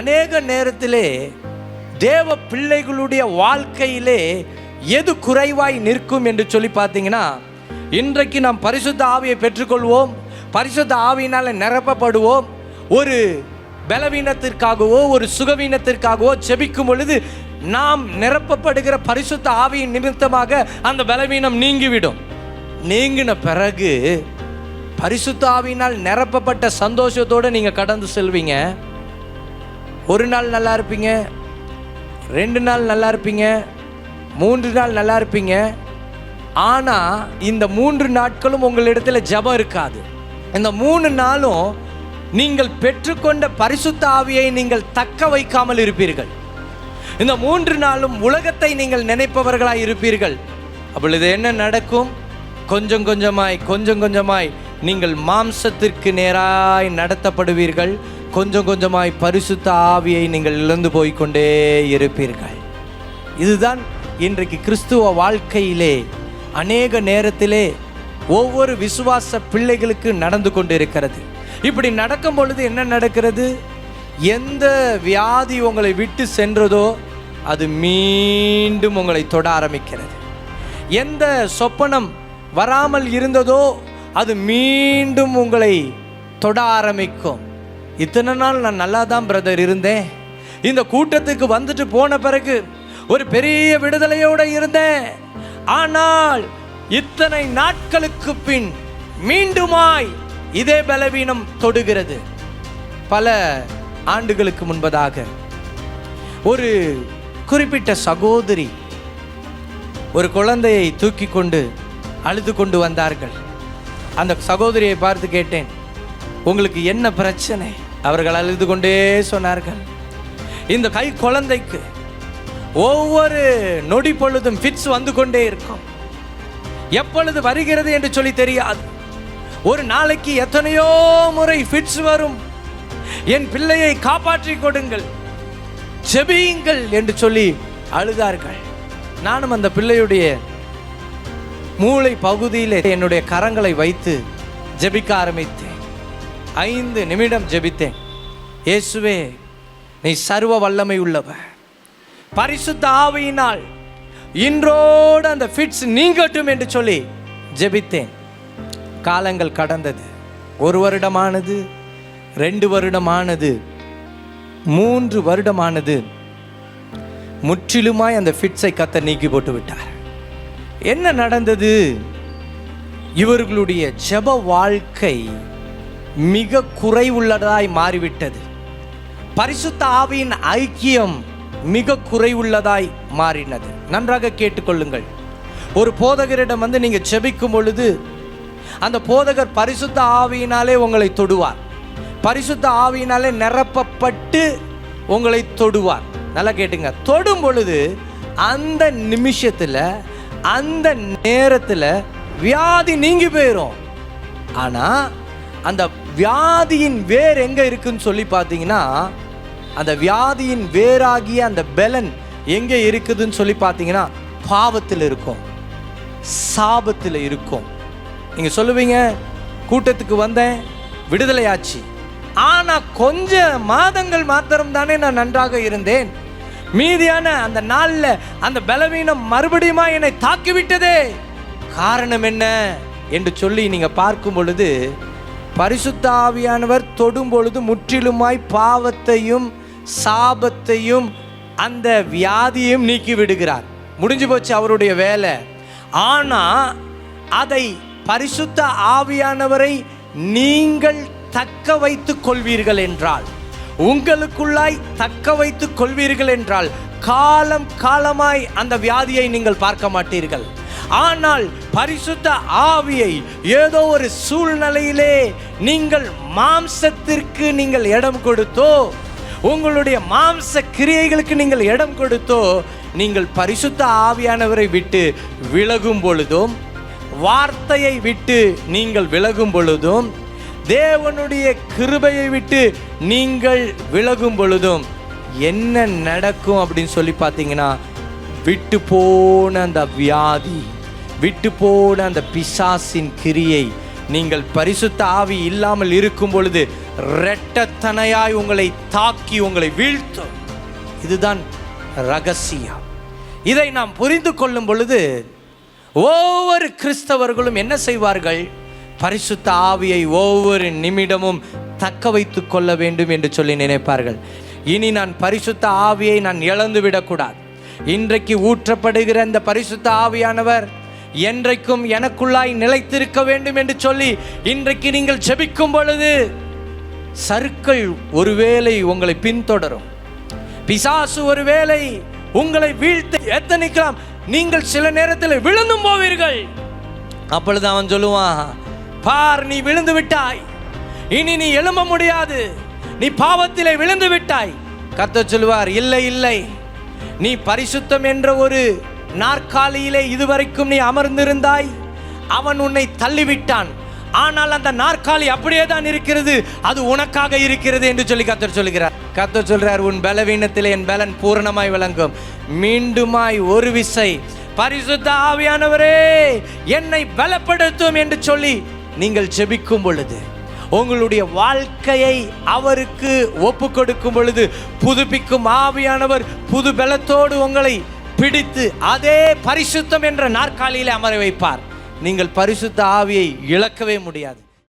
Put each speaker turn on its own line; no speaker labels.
அநேக நேரத்திலே தேவ பிள்ளைகளுடைய வாழ்க்கையிலே எது குறைவாய் நிற்கும் என்று சொல்லி பார்த்தீங்கன்னா இன்றைக்கு நாம் பரிசுத்த ஆவியை பெற்றுக்கொள்வோம் பரிசுத்த ஆவியினால் நிரப்பப்படுவோம் ஒரு பலவீனத்திற்காகவோ ஒரு சுகவீனத்திற்காகவோ செபிக்கும் பொழுது நாம் நிரப்பப்படுகிற பரிசுத்த ஆவியின் நிமித்தமாக அந்த பலவீனம் நீங்கிவிடும். நீங்கின பிறகு பரிசுத்த ஆவியினால் நிரப்பப்பட்ட சந்தோஷத்தோடு நீங்கள் கடந்து செல்வீங்க. ஒரு நாள் நல்லா இருப்பீங்க ரெண்டு நாள் நல்லா இருப்பீங்க மூன்று நாள் நல்லா இருப்பீங்க. ஆனால் இந்த மூன்று நாட்களும் உங்களிடத்தில் ஜெபம் இருக்காது. இந்த மூணு நாளும் நீங்கள் பெற்றுக்கொண்ட பரிசுத்த ஆவியை நீங்கள் தக்க வைக்காமல் இருப்பீர்கள். இந்த மூன்று நாளும் உலகத்தை நீங்கள் நினைப்பவர்களாய் இருப்பீர்கள். அப்பொழுது என்ன நடக்கும்? கொஞ்சம் கொஞ்சமாய் கொஞ்சம் கொஞ்சமாய் நீங்கள் மாம்சத்திற்கு நேராய் நடத்தப்படுவீர்கள். கொஞ்சம் கொஞ்சமாய் பரிசுத்த ஆவியை நீங்கள் இழந்து போய்க்கொண்டே இருப்பீர்கள். இதுதான் இன்றைக்கு கிறிஸ்துவ வாழ்க்கையிலே அநேக நேரத்திலே ஒவ்வொரு விசுவாச பிள்ளைகளுக்கு நடந்து கொண்டு இருக்கிறது இப்படி நடக்கும் பொழுது என்ன நடக்கிறது? எந்த வியாதி உங்களை விட்டு சென்றதோ அது மீண்டும் உங்களை தொட ஆரம்பிக்கிறது. எந்த சொப்பனம் வராமல் இருந்ததோ அது மீண்டும் உங்களை தொட ஆரம்பிக்கும். இத்தனை நாள் நான் நல்லா தான் பிரதர் இருந்தேன். இந்த கூட்டத்துக்கு வந்துட்டு போன பிறகு ஒரு பெரிய விடுதலையோடு இருந்தேன். ஆனால் இத்தனை நாட்களுக்கு பின் மீண்டுமாய் இதே பலவீனம் தொடுகிறது. பல ஆண்டுகளுக்கு முன்பதாக ஒரு குறிப்பிட்ட சகோதரி ஒரு குழந்தையை தூக்கி கொண்டு அழுது கொண்டு வந்தார்கள். அந்த சகோதரியை பார்த்து கேட்டேன் உங்களுக்கு என்ன பிரச்சனை? அவர்கள் அழுது கொண்டே சொன்னார்கள். இந்த கை குழந்தைக்கு ஒவ்வொரு நொடி பொழுதும் ஃபிட்ஸ் வந்து கொண்டே இருக்கும். எப்பொழுது வருகிறது என்று சொல்லி தெரியாது. ஒரு நாளைக்கு எத்தனையோ முறை ஃபிட்ஸ் வரும். என் பிள்ளையை காப்பாற்றி கொடுங்கள். ஜெபியுங்கள் என்று சொல்லி அழுதார்கள். நானும் அந்த பிள்ளையுடைய மூளை பகுதியில் என்னுடைய கரங்களை வைத்து ஜெபிக்க ஆரம்பித்தேன். ஐந்து நிமிடம் ஜெபித்தேன். இயேசுவே நீ சர்வ வல்லமை உள்ளவர். பரிசுத்த ஆவியினால் இன்றோடு அந்த ஃபிட்ஸ் நீங்கட்டும் என்று சொல்லி ஜெபித்தேன். காலங்கள் கடந்தது. ஒரு வருடமானது ரெண்டு வருடமானது மூன்று வருடமானது. முற்றிலுமாய் அந்த ஃபிட்ஸை கத்த நீக்கி போட்டு விட்டார். என்ன நடந்தது? இவர்களுடைய ஜெப வாழ்க்கை மிக குறைவுள்ளதாய் மாறிவிட்டது. பரிசுத்த ஆவியின் ஐக்கியம் மிக குறைவுள்ளதாய் மாறினது. நன்றாக கேட்டுக்கொள்ளுங்கள். ஒரு போதகரிடம் வந்து நீங்கள் செபிக்கும் பொழுது அந்த போதகர் பரிசுத்த ஆவியினாலே உங்களை தொடுவார். பரிசுத்த ஆவியினாலே நிரப்பப்பட்டு உங்களை தொடுவார். நல்லா கேட்டுங்க. தொடும் பொழுது அந்த நிமிஷத்தில் அந்த நேரத்தில் வியாதி நீங்கி போயிடும் ஆனால் அந்த வியாதியின் வேர் எங்கே இருக்குன்னு சொல்லி பார்த்தீங்கன்னா அந்த வியாதியின் வேராகிய அந்த பெலன் எங்கே இருக்குதுன்னு சொல்லி பார்த்தீங்கன்னா பாவத்தில் இருக்கும் சாபத்தில் இருக்கும். நீங்கள் சொல்லுவீங்க கூட்டத்துக்கு வந்தேன் விடுதலையாச்சு. ஆனால் கொஞ்ச மாதங்கள் மாத்திரம் தானே நான் நன்றாக இருந்தேன். மீதியான அந்த நாளில் அந்த பலவீனம் மறுபடியுமா என்னை தாக்கிவிட்டதே. காரணம் என்ன? என்று சொல்லி நீங்கள் பார்க்கும் பொழுது பரிசுத்த ஆவியானவர் தொடும் பொழுது முற்றிலுமாய் பாவத்தையும் சாபத்தையும் அந்த வியாதியையும் நீக்கி விடுகிறார் முடிஞ்சு போச்சு அவருடைய வேலை. ஆனால் அதை பரிசுத்த ஆவியானவரை நீங்கள் தக்க வைத்து கொள்வீர்கள் என்றால் உங்களுக்குள்ளாய் தக்க வைத்து கொள்வீர்கள் என்றால் காலம் காலமாய் அந்த வியாதியை நீங்கள் பார்க்க மாட்டீர்கள். ஆனால் பரிசுத்த ஆவியை ஏதோ ஒரு சூழ்நிலையிலே நீங்கள் மாம்சத்திற்கு நீங்கள் இடம் கொடுத்தோ உங்களுடைய மாம்ச கிரியைகளுக்கு நீங்கள் இடம் கொடுத்தோ நீங்கள் பரிசுத்த ஆவியானவரை விட்டு விலகும் பொழுதும் வார்த்தையை விட்டு நீங்கள் விலகும் பொழுதும் தேவனுடைய கிருபையை விட்டு நீங்கள் விலகும் பொழுதும் என்ன நடக்கும் அப்படின்னு சொல்லி பார்த்தீங்கன்னா விட்டு போன அந்த வியாதி. விட்டு போன அந்த பிசாசின் கிரியை நீங்கள் பரிசுத்த ஆவி இல்லாமல் இருக்கும் பொழுது ரெட்டத்தனையாய் உங்களை தாக்கி உங்களை வீழ்த்தும். இதுதான் ரகசியம் இதை நாம் புரிந்து கொள்ளும் பொழுது ஒவ்வொரு கிறிஸ்தவர்களும் என்ன செய்வார்கள்? பரிசுத்த ஆவியை ஒவ்வொரு நிமிடமும் தக்க வைத்து கொள்ள வேண்டும் என்று சொல்லி நினைப்பார்கள். இனி நான் பரிசுத்த ஆவியை நான் இழந்து விடக்கூடாது இன்றைக்கு ஊற்றப்படுகிற இந்த பரிசுத்த ஆவியானவர் என்றைக்கும் எனக்குள்ளாய் நிலைத்திருக்க வேண்டும் என்று சொல்லி இன்றைக்கு நீங்கள் செபிக்கும் பொழுது சருக்கள் ஒருவேளை உங்களை பின்தொடரும். பிசாசு ஒருவேளை உங்களை வீழ்த்த எத்தனைக்கலாம் நீங்கள் சில நேரத்தில் விழுந்தும் போவீர்கள். அப்பொழுது அவன் சொல்லுவான் பார் நீ விழுந்து விட்டாய். இனி நீ எழும்ப முடியாது. நீ பாவத்திலே விழுந்து விட்டாய். கத்த சொல்லுவார் இல்லை இல்லை. நீ பரிசுத்தம் என்ற ஒரு நாற்காலியிலே இதுவரைக்கும் நீ அமர்ந்திருந்தாய். அவன் உன்னை தள்ளிவிட்டான். ஆனால் அந்த நாற்காலி அப்படியே தான் இருக்கிறது. அது உனக்காக இருக்கிறது என்று சொல்லி கத்தர் சொல்லுகிறார். கத்தர் சொல்றார் உன் பலவீனத்தில் என் பலன் பூரணமாய் விளங்கும். மீண்டுமாய் ஒரு விசை. பரிசுத்த ஆவியானவரே என்னை பலப்படுத்தும் என்று சொல்லி நீங்கள் ஜெபிக்கும் பொழுது உங்களுடைய வாழ்க்கையை அவருக்கு ஒப்பு கொடுக்கும் பொழுது புதுப்பிக்கும் ஆவியானவர் புது பலத்தோடு உங்களை பிடித்து அதே பரிசுத்தம் என்ற நாற்காலியிலே அமர வைப்பார். நீங்கள் பரிசுத்த ஆவியை இழக்கவே முடியாது.